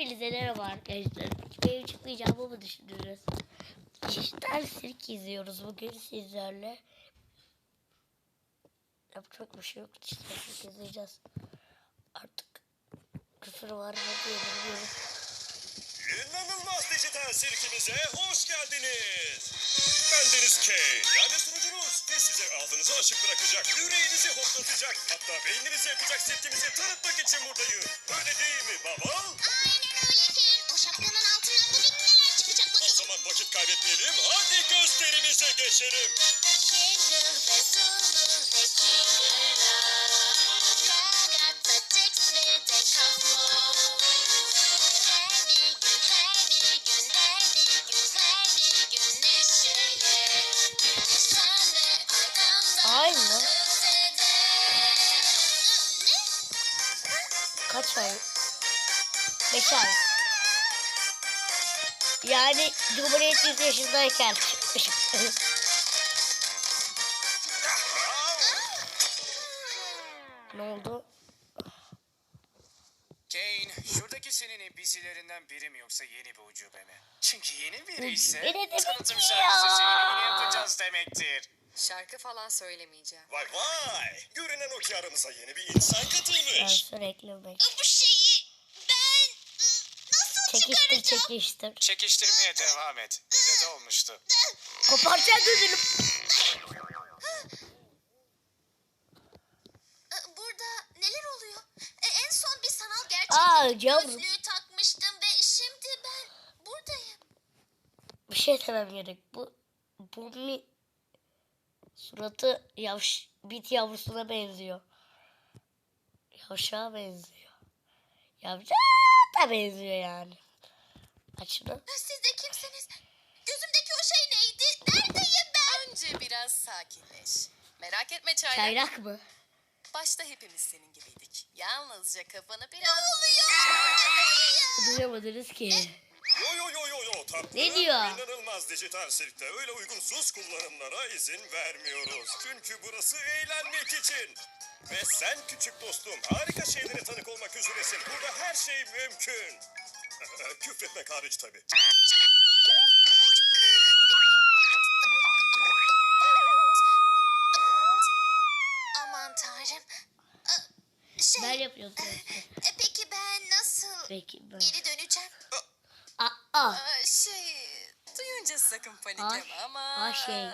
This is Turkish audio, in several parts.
Hepinize merhaba arkadaşlar. Benim çıkmayacağımı mı düşündünüz? Dijital sirk izliyoruz bugün sizlerle. Yapacak bir şey yok. Dijital sirk izleyeceğiz. Artık küfür var mı diye bilmiyorum. İnanılmaz dijital sirkimize hoş geldiniz. Ben Deniz K. Yani sunucunuz ve size ağzınızı açık bırakacak, yüreğinizi hoplatacak, hatta beyninizi yakacak sirkimizi tanıtmak için buradayım. Öyle değil mi baba? Aynen arkanda Ay mı? Kaç ay? 5 ay. Yani Cumhuriyet 100 yaşındayken. söylemeyeceğim. Vay vay, görünen o ki aramıza yeni bir insan Ben katılmış. sürekli bek. Bu şeyi ben ıı, nasıl Çekiştir çıkaracağım? çekiştir. Çekiştirmeye devam et. Bize de olmuştu. Koparacağım gözünü. Ee, Burada neler oluyor? Ee, En son bir sanal gerçeklik Aa, yavrum. gözlüğü takmıştım ve şimdi ben buradayım. Bir şey demem gerek. Bu bu mi suratı yavş bit yavrusuna benziyor. Yavşağa benziyor. Yavşağa da benziyor yani. Aç şunu. Siz de kimsiniz? Gözümdeki o şey neydi? Neredeyim ben? Önce biraz sakinleş. Merak etme çaylak. Çaylak mı? Başta hepimiz senin gibiydik. Yalnızca kafanı Ne biraz... oluyor? Duyamadınız ki. Yo yo yo yo yo tatlım. Ne diyor? İnanılmaz dijital sirkte öyle uygunsuz kullanımlara izin vermiyoruz. Çünkü burası eğlenmek için. Ve sen küçük dostum harika şeylere tanık olmak üzeresin. Burada her şey mümkün. Küfretmek hariç tabii. Aman tanrım. Ee, Şey, Ben yapıyorum e, peki ben nasıl Peki ben. geri döneceğim? Aa. Aa, şey... Duyunca sakın panikleme Ay, ama... ay şey,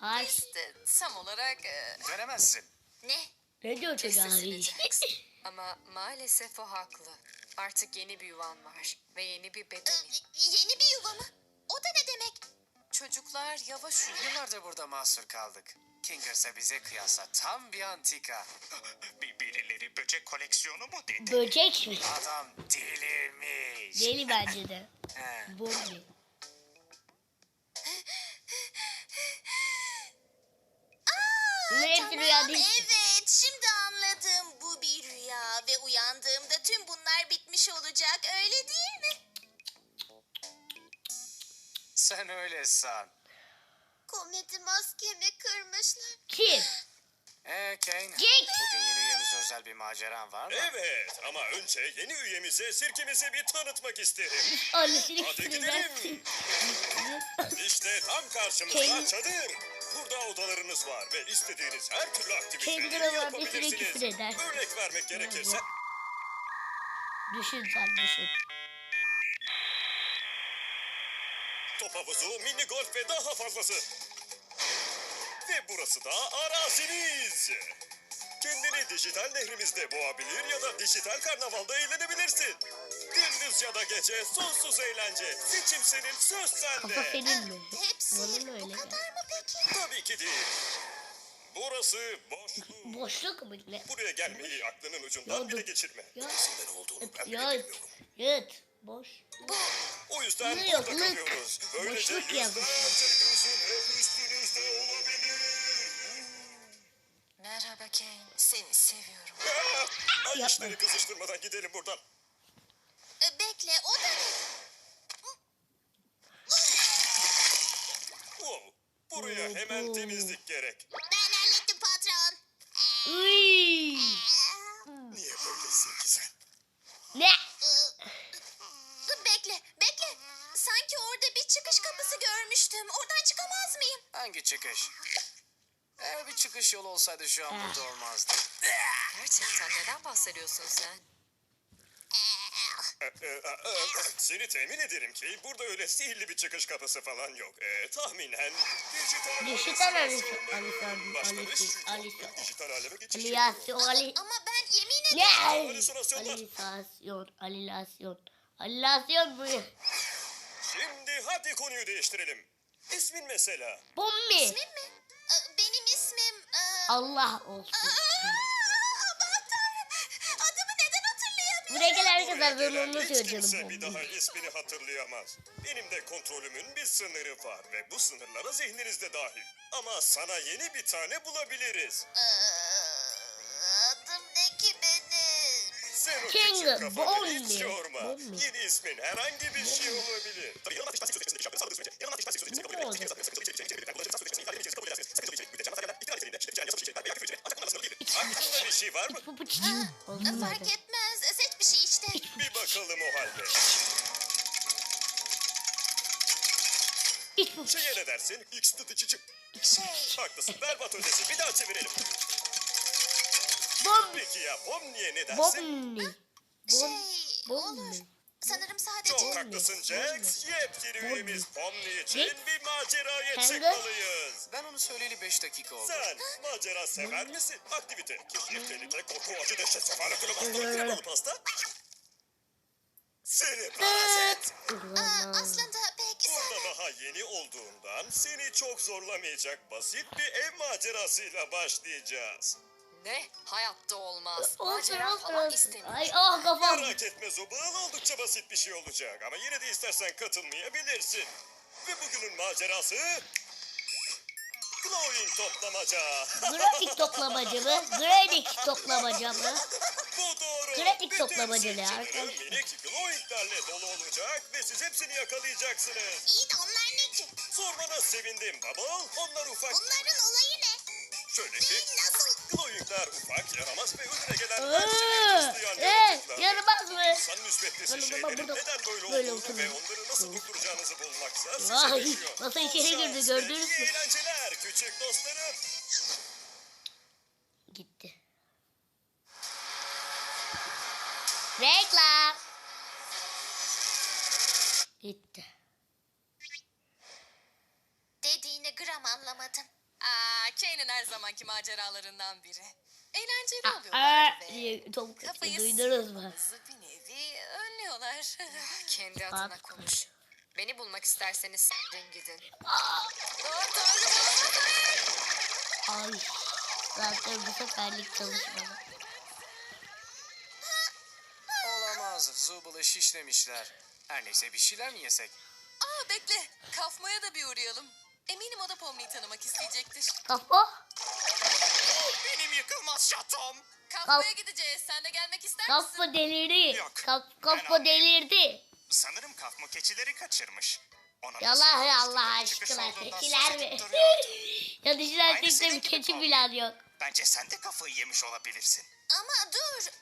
ay. Biz de tam olarak... e, Dönemezsin. Ne? Ne diyor çocuğa? sesileceksin. ama maalesef o haklı. Artık yeni bir yuvan var. Ve yeni bir Ee, bedenin. Yeni bir yuva mı? O da ne demek? Çocuklar yavaş uyu. Yıllardır burada mahsur kaldık. Kingers'a bize kıyasla tam bir antika. Bir birileri böcek koleksiyonu mu dedi? Böcek mi? Adam. Deli bence de. He. Bombi. Rüya Tamam, değil. evet. Şimdi anladım. Bu bir rüya ve uyandığımda tüm bunlar bitmiş olacak. Öyle değil mi? Sen öyle san. Komedi maskemi kırmışlar. Kim? Ee Kane, Jake. bugün yeni üyemize özel bir maceran var mı? Evet ama önce yeni üyemize sirkimizi bir tanıtmak isterim. Annesini Hadi gidelim. İşte tam karşımızda çadır. Burada odalarınız var ve istediğiniz her türlü aktiviteyi Kendi aralarında sürekli yapabilirsiniz. küfür eder. Örnek vermek gerekirse Düşün sen düşün. top havuzu, mini golf ve daha fazlası. Ve burası da araziniz. Kendini dijital nehrimizde boğabilir ya da dijital karnavalda eğlenebilirsin. Gündüz ya da gece sonsuz eğlence. Seçim senin, söz Kafa sende. senin mi? Hepsi Bunun bu öyle. kadar mı peki? Tabii ki değil. Burası boşluk. Boşluk mu ne? Buraya gelmeyi aklının ucundan bile geçirme. Ya. Neresinden olduğunu ben bile Yut. bilmiyorum. Yut. Boş. Bu O yüzden Ne burada yok, kalıyoruz. Böylece Boşluk yazmış. yüzlerce gözün hep Seni seviyorum. Ah! Ay işleri kızıştırmadan gidelim buradan. e, bekle o da ne? Wow. Buraya Oo, hemen bu. temizlik gerek. Ben hallettim patron. Uy. Niye böylesin ki sen? Ne? Bekle. Sanki orada bir çıkış kapısı görmüştüm. Oradan çıkamaz mıyım? Hangi çıkış? Bir çıkış yolu olsaydı şu an burada olmazdı. Gerçekten neden bahsediyorsun sen? Ee, e, e, Seni temin ederim ki burada öyle sihirli bir çıkış kapısı falan yok. Ee, tahminen dijital Dijital halüsinasyonların halüsinasyon, başlamış halüsin- çünkü halüsin- dijital aleme geçiş Aliyasyon, ali... Ama ben yemin ederim. Ne? Halüsinasyonlar. Alilasyon, alilasyon. Alilasyon bu. Şimdi hadi konuyu değiştirelim. İsmin mesela. Bombi. İsmim mi? Allah olsun. Aa, Aman tanrım. Adımı neden hatırlayamıyorum? Buraya gelen hiç diyor kimse bir daha ismini hatırlayamaz. Benim de kontrolümün bir sınırı var ve bu sınırlara zihninizde dahil. Ama sana yeni bir tane bulabiliriz. Ee, Adım ne ki benim? Sen o King küçük kafanı hiç Bombi. yorma. Yeni ismin herhangi bir şey olabilir. Ne oldu? Aklında bir şey var mı? Bu bıçıcım. Olmadı. Fark etmez. Seç bir şey işte. Bir bakalım o halde. Hiç bu Şeye ne dersin? X tıtıçıcı. Şey... Haklısın berbat ötesi. Bir daha çevirelim. Bombi. Peki ya Pomni'ye ne dersin? Bombi. Şey... Bombi. Olur. Sanırım sadece... Çok haklısın Jax. Yepyeni üyemiz Pomni için bir maceraya Kanka? çıkmalıyız. Ben onu söyleyeli 5 dakika oldu. Sen macera sever misin? Aktivite, keşif, tehlike, korku, acı, dehşet, sefalet, ölüm, hastalık, kremalı pasta. Seni parazit. Aa, aslında pek Burada daha yeni olduğundan seni çok zorlamayacak basit bir ev macerasıyla başlayacağız. Ne? Hayatta olmaz. Macera falan istemiyorum. Ay ah kafam. Merak etme Zubal oldukça basit bir şey olacak ama yine de istersen katılmayabilirsin. Ve bugünün macerası... Glowing toplamaca. Grafik toplamacı mı? Grafik toplamaca mı? Bu doğru. Grafik toplamacı ne arkadaşlar? minik glowinglerle dolu olacak ve siz hepsini yakalayacaksınız. İyi de onlar ne ki? Sormana sevindim Bubble. Onlar ufak. Bunların olayı ne? Şöyle ki Nasıl? glowingler ufak, yaramaz ve önüne gelen her şeyi hızlayan ee, yaratıklar. yaramaz mı? İnsan müsbetlisi Böyle şeylerin burada neden böyle, böyle olduğunu ve onları nasıl durduracağınızı bulmaksa size Vay, nasıl içeri girdi, gördünüz mü? eğlenceler küçük dostlarım. Gitti. Reklam. Gitti. Dediğini gram anlamadım. Aa, Kane'in her zamanki maceralarından biri. Eğlenceli Aa, oluyorlar ve Tom Cruise'u kafayı duydunuz mu? bir nevi önlüyorlar. Kendi adına Bak. konuş. Beni bulmak isterseniz s**rin gidin. Ay. Zaten bu seferlik çalışmadı. Olamaz. Zubal'ı şişlemişler. Her neyse bir şeyler mi yesek? Aa bekle. Kafmaya da bir uğrayalım. Eminim o da Pomni'yi tanımak isteyecektir. Kafa. Benim yıkılmaz şatom. Kafmaya gideceğiz. Sen de gelmek ister misin? Kafa delirdi. Yok, Kaf, ben kafa anlayayım. delirdi. Sanırım kafma keçileri kaçırmış. Ona Yalan ya Allah Çıkış aşkına keçiler mi? ya düşünsene Aynı senin gibi keçi Tom. falan yok. Bence sen de kafayı yemiş olabilirsin. Ama dur.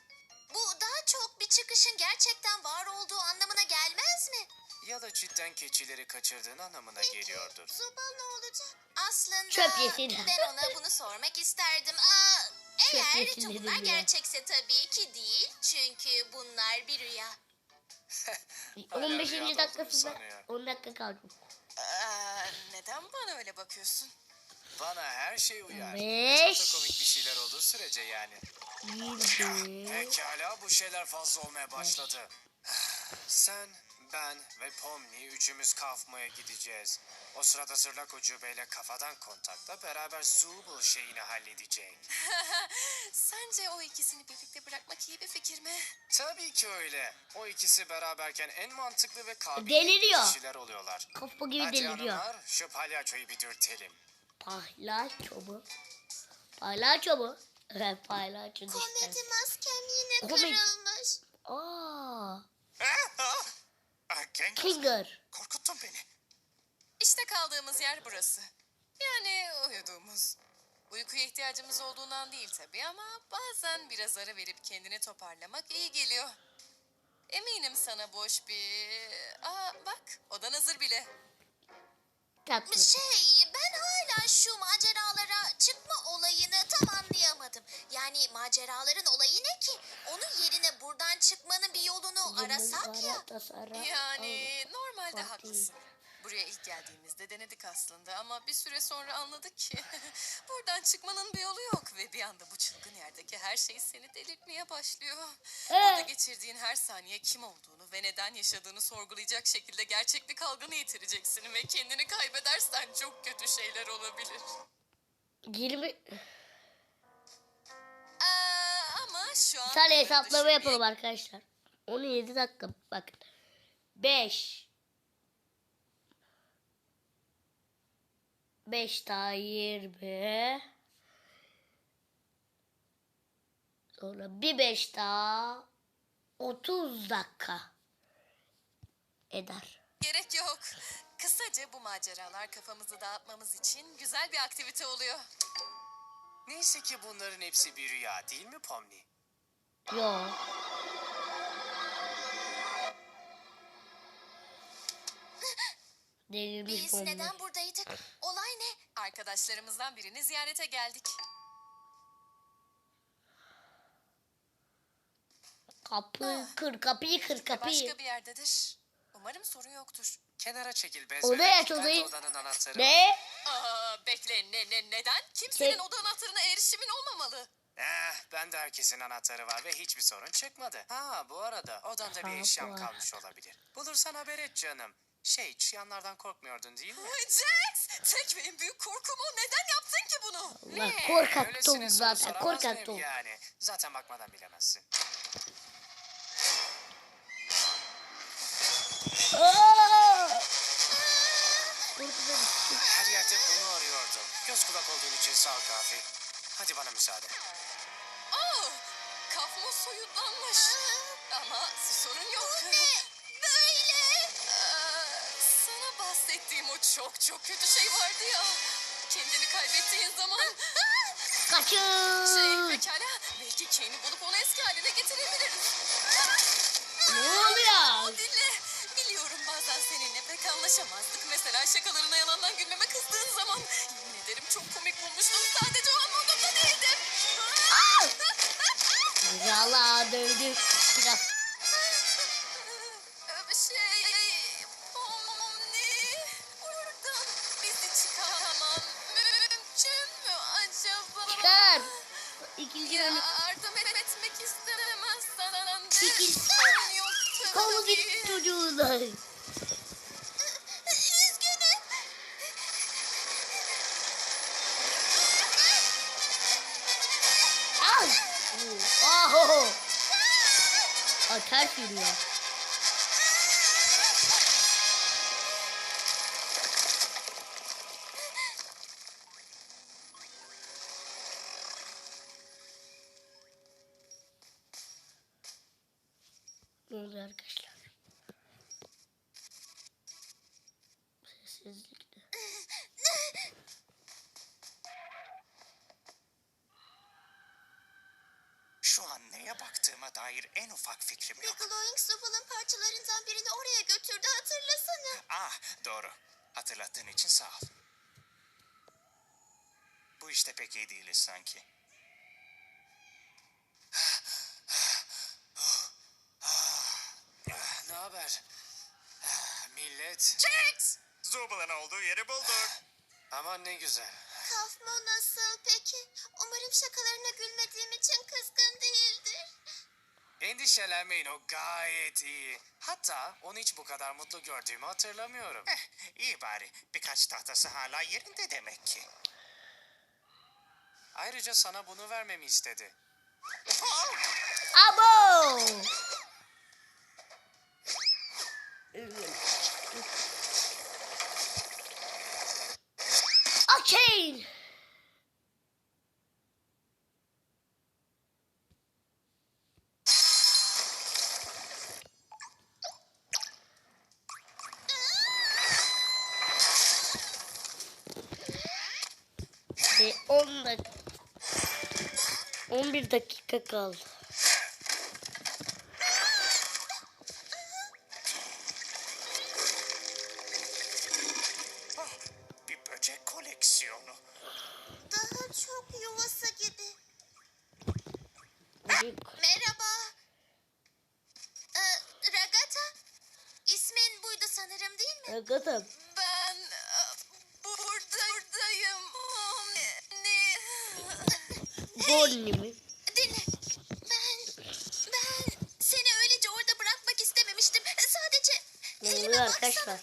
Bu daha çok bir çıkışın gerçekten var olduğu anlamına gelmez mi? Ya da cidden keçileri kaçırdığın anlamına geliyordur. Zubal ne olacak? Aslında Çöp yesin. ben ona bunu sormak isterdim. Aa, eğer yesin bütün dedim bunlar ya. gerçekse tabii ki değil. Çünkü bunlar bir rüya. Hala 15. rüyada dakikasında olduğunu sanıyor. 10 dakika kaldı. Aa, neden bana öyle bakıyorsun? Bana her şey uyar. Beş. Çok da komik bir şeyler olduğu sürece yani. 20. Pekala bu şeyler fazla olmaya başladı. Sen, ben ve Pomni üçümüz kafmaya gideceğiz. O sırada Zırlak Ucube'yle kafadan kontakla beraber Zubul şeyini halledecek. Sence o ikisini birlikte bırakmak iyi bir fikir mi? Tabii ki öyle. O ikisi beraberken en mantıklı ve kabiliyetli Deliriyor. kişiler oluyorlar. Kafa gibi Hadi deliriyor. hanımlar şu palyaçoyu bir dürtelim. Palyaço mu? Palyaço mu? Evet palyaço işte. Komedi maskem yine Komedi. kırılmış. Aa, Ah, Gengar, Kinger. korkuttun beni. İşte kaldığımız yer burası. Yani uyuduğumuz. Uykuya ihtiyacımız olduğundan değil tabii ama bazen biraz ara verip kendini toparlamak iyi geliyor. Eminim sana boş bir... Aa bak odan hazır bile. Tatlı. Şey ben hala şu maceralara çıkma olayını tam anlayamadım. Yani maceraların olayı ne ki? Onun yerine buradan çıkmanın bir yolunu arasak ya. Yani normalde haklısın. Buraya ilk geldiğimizde denedik aslında ama bir süre sonra anladık ki buradan çıkmanın bir yolu yok ve bir anda bu çılgın yerdeki her şey seni delirtmeye başlıyor. Burada geçirdiğin her saniye kim olduğunu ve neden yaşadığını sorgulayacak şekilde gerçeklik algını yitireceksin ve kendini kaybedersen çok kötü şeyler olabilir. 20 Aa, ama şu an Bir tane hesaplama yapalım arkadaşlar. 17 dakika bakın. 5 5 daha 20 Sonra bir 5 daha 30 dakika eder. Gerek yok. Kısaca bu maceralar kafamızı dağıtmamız için güzel bir aktivite oluyor. Neyse ki bunların hepsi bir rüya değil mi Pomni? Yo. Delirmiş Biz bomba. neden buradaydık? Olay ne? Arkadaşlarımızdan birini ziyarete geldik. Kapı kır kapıyı kır kapıyı. Başka bir yerdedir. Umarım sorun yoktur. Kenara çekil bez. Odayı ve aç, odayı. Odanın anahtarı. var. Ne? Aa, bekle ne, ne neden? Kimsenin Şey- oda anahtarına erişimin olmamalı. Eh, ben de herkesin anahtarı var ve hiçbir sorun çıkmadı. Ha bu arada odanda bir eşyam bu kalmış olabilir. Bulursan haber et canım. Şey çıyanlardan korkmuyordun değil mi? Jax! Tek ve en büyük korkum o. Neden yaptın ki bunu? Allah korkak Öylesine soru zaten soramaz korkak mıyım Tom. Yani zaten bakmadan bilemezsin. Aa! Korkudan Her yerde bunu arıyordum. Göz kulak olduğun için sağ ol Kafi. Hadi bana müsaade. Oh! Kafma soyutlanmış. Ama sorun yok. Bu ne? Bahsettiğim o çok çok kötü şey vardı ya. Kendini kaybettiğin zaman... Şey kaçın. pekala. Belki Kane'i bulup onu eski haline getirebiliriz. Ne oluyor? O dinle. Biliyorum bazen seninle pek anlaşamazdık. Mesela şakalarına yalandan gülmeme kızdığın zaman. Yemin ederim çok komik bulmuştum. Sadece o an modumda değildim. Yala dövdü. Biraz Ne oluyor arkadaşlar? Sessizlikte. Şu an neye baktığıma dair en ufak fikrim yok. glowing Soup'un parçalarından birini oraya götürdü hatırlasana. Ah doğru. Hatırlattığın için sağ ol. Bu işte pek iyi değiliz sanki. Ne haber? Millet. Jax! Zubal'ın olduğu yeri bulduk. Aman ne güzel. Kafmo nasıl peki? Umarım şakalarına gülmediğim için kızgın değildir. Endişelenmeyin o gayet iyi. Hatta onu hiç bu kadar mutlu gördüğümü hatırlamıyorum. Eh, iyi bari. Birkaç tahtası hala yerinde demek ki. Ayrıca sana bunu vermemi istedi. Abo! Okey. Ve 10 dakika 11 dakika kaldı. Daha çok yuvası gibi. Merhaba. Ee, Ragata. İsmin buydu sanırım değil mi? Ragata. Ben burada, buradayım. Ne? Bonnie mi? Dinle. Ben, ben seni öylece orada bırakmak istememiştim. Sadece elime baksana. Arkadaşlar.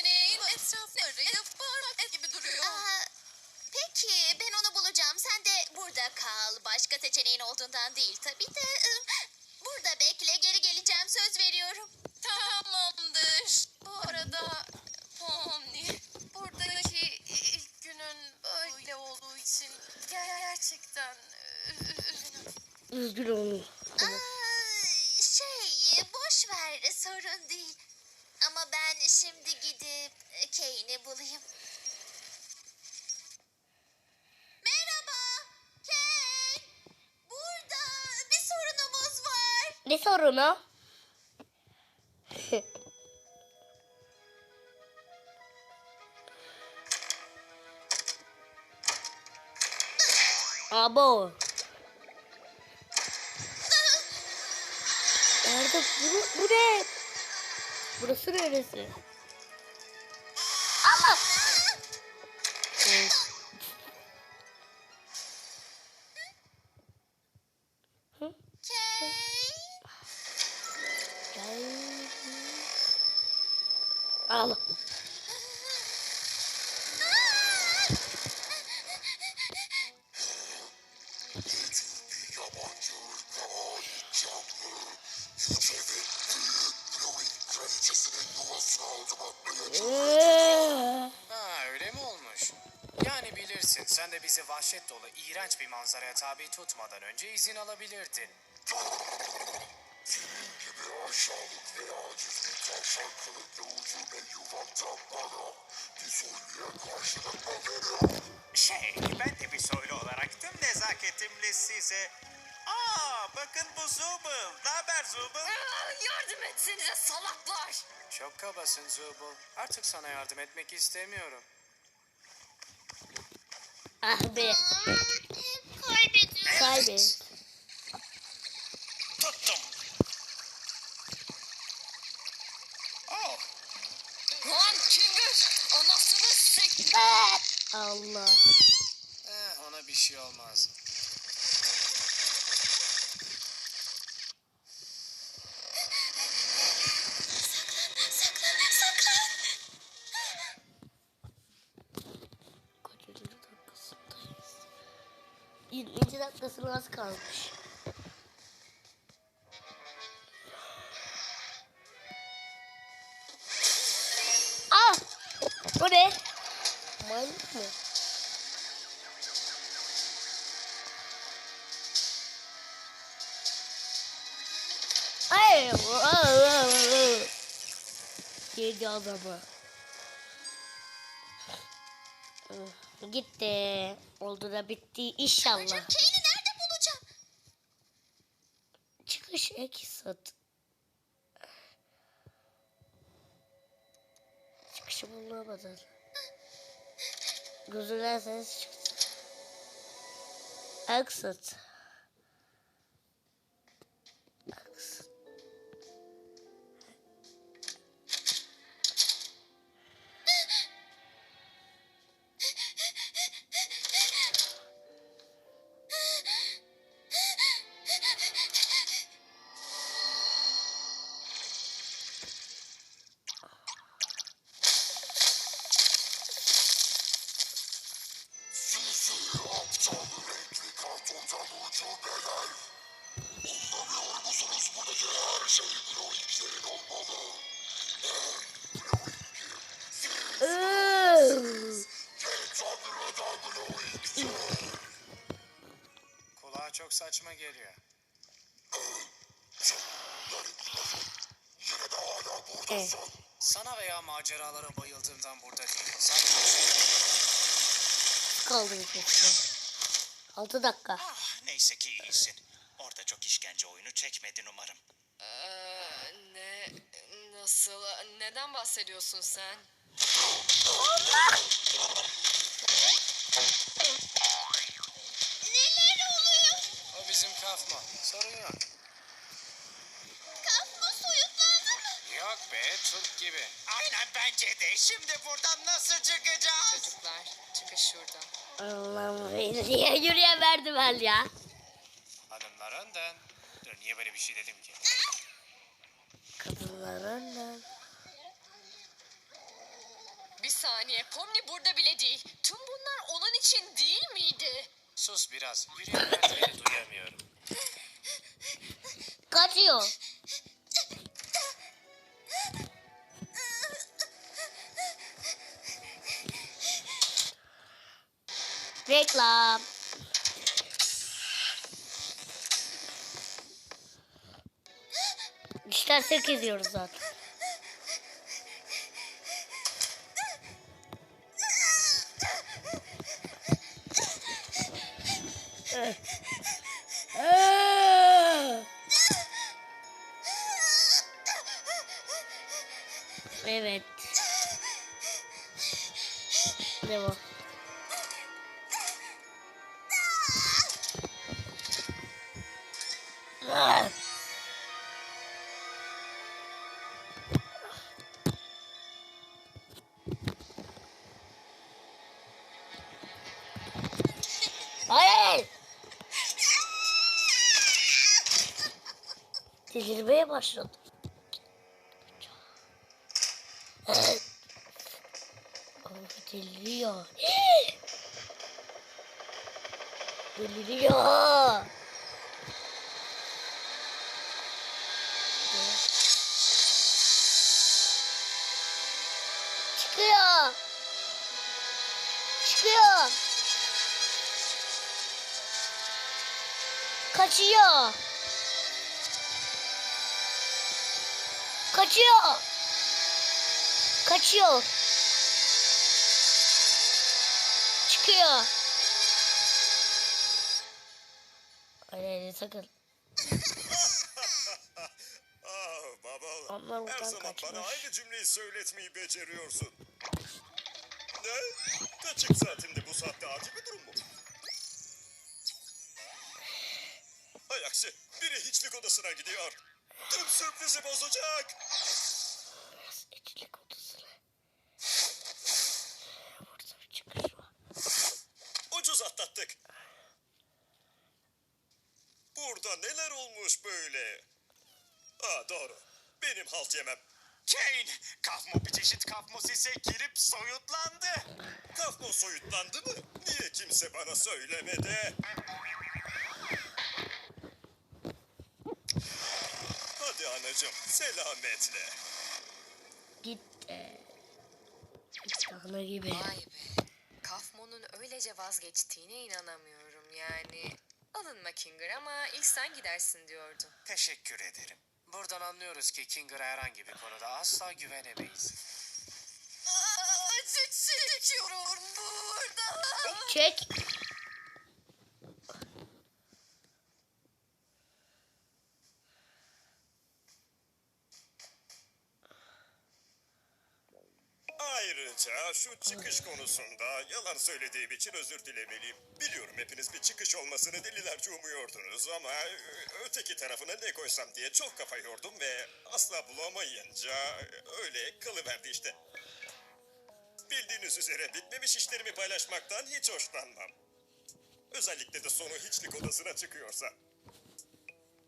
Seçeneğin etrafları parmak gibi duruyor. Aa, peki ben onu bulacağım. Sen de burada kal. Başka seçeneğin olduğundan değil tabii de. Burada bekle geri geleceğim söz veriyorum. Tamamdır. Bu arada Pomni buradaki ilk günün böyle olduğu için gerçekten üzgünüm. Üzgün olun. Aa, şey boş ver sorun değil. Ben şimdi gidip Kane'i bulayım. Merhaba Kane. Burada bir sorunumuz var. Ne sorunu? Abo. Nerede? Bu, bu ne? Burası neresi? Allah! Evet. Tabi tutmadan önce izin alabilirdin. Şey, ben de bir soylu olarak tüm nezaketimle size... Aa, bakın bu Zubul. Ne haber Zubul? Yardım etsenize salaklar. Çok kabasın Zubul. Artık sana yardım etmek istemiyorum. ah be. Kaybediyorum. Kaybet. Tuttum. Oh, Lan Kinger anasını sek... Allah. Eh ona bir şey olmaz. 20. dakikasına az kalmış. Ah! Bu ne? Maymun mu? Ay! Yedi adamı. Gitti. Oldu da bitti inşallah. Kane'i nerede bulacağım? Çıkış eksat. Çıkışı bulamadın. Çıktı. Exit. Exit. Maceralara bayıldığımdan burada değilim. Sadece Kaldı bir kısmı. 6 dakika. Ah, neyse ki iyisin. Orada çok işkence oyunu çekmedin umarım. Ee, ne? Nasıl? Neden bahsediyorsun sen? Neler oluyor? O bizim kafma. Sorun yok. Kafma soyutlandı mı? Yok be Türk gibi. Aynen bence de. Şimdi buradan nasıl çıkacağız? Çocuklar çıkın şuradan. Allah'ım niye yürüye verdim ben ya? Hanımlarından. Dur niye böyle bir şey dedim ki? Kadınların da. Bir saniye Pomni burada bile değil. Tüm bunlar onun için değil miydi? Sus biraz. Yürüyen duyamıyorum. Kaçıyor. Reklam. İşler 8 diyoruz zaten. Evet. Delirmeye başladı. Abi deliriyor. deliriyor. Kaçıyor. Kaçıyor. Çıkıyor. Hayır sakın. Ah baba. Onlar Her zaman kaçmış. bana aynı cümleyi söyletmeyi beceriyorsun. Ne? Kaçık saatinde bu saatte acil bir durum mu? Hay aksi biri hiçlik odasına gidiyor. Tüm sürprizi bozacak. Biraz içlik odasına. Burada bir çıkış var. Ucuz atlattık. Burada neler olmuş böyle? Aa doğru. Benim halt yemem. Kane, kafmo bir çeşit kafmosise girip soyutlandı. Kafmo soyutlandı mı? Niye kimse bana söylemedi? Hadi anacığım selametle. Gitti. Dağına gibi. Vay be. Kafmon'un öylece vazgeçtiğine inanamıyorum yani. Alınma Kinger ama ilk sen gidersin diyordun. Teşekkür ederim. Buradan anlıyoruz ki Kinger'a herhangi bir konuda asla güvenemeyiz. Acı çekiyorum burada. Çek. Şu çıkış konusunda yalan söylediğim için özür dilemeliyim. Biliyorum hepiniz bir çıkış olmasını delilerce umuyordunuz ama e, öteki tarafına ne koysam diye çok kafa yordum ve asla bulamayınca e, öyle kalıverdi işte. Bildiğiniz üzere bitmemiş işlerimi paylaşmaktan hiç hoşlanmam. Özellikle de sonu hiçlik odasına çıkıyorsa.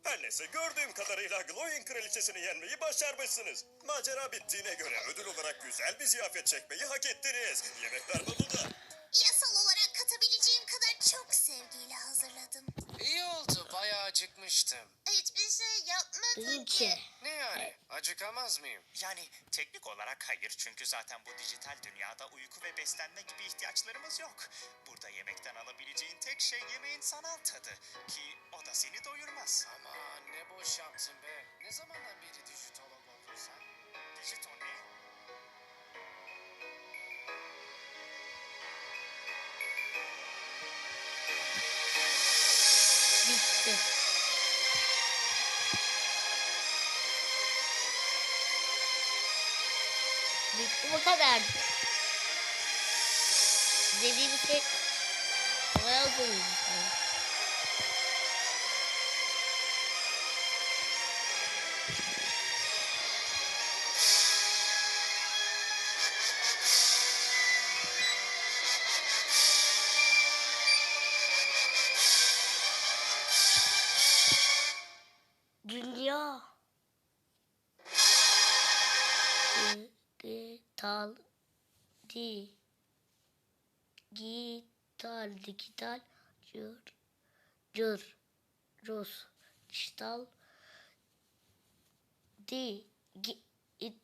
Her neyse gördüğüm kadarıyla Glowing kraliçesini yenmeyi başarmışsınız. Macera bittiğine göre ödül olarak güzel bir ziyafet çekmeyi hak ettiniz. Yemekler moduda. Yasal olarak katabileceğim kadar çok sevgiyle hazırladım. İyi oldu. Bayağı acıkmıştım. Hiçbir şey yapmadım ki. Ne yani? Acıkamaz mıyım? Yani teknik olarak hayır çünkü zaten bu dijital dünyada uyku ve beslenme gibi ihtiyaçlarımız yok yemekten alabileceğin tek şey yemeğin sanal tadı. Ki o da seni doyurmaz. Aman ne boş yaptın be. Ne zamandan beri dijitolog oldun sen? Dijitol ne? Bitti. Bitti bu kadar. Dediğim şey Bye.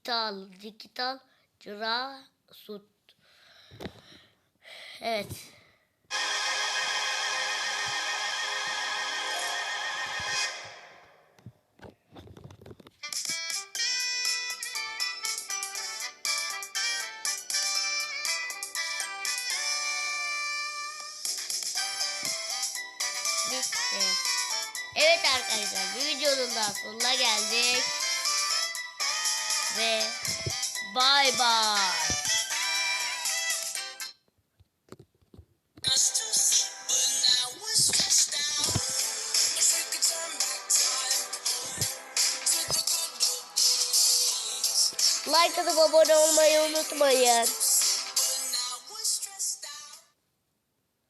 Digital digital cıra sut. Evet bay bay Like atıp abone olmayı unutmayın.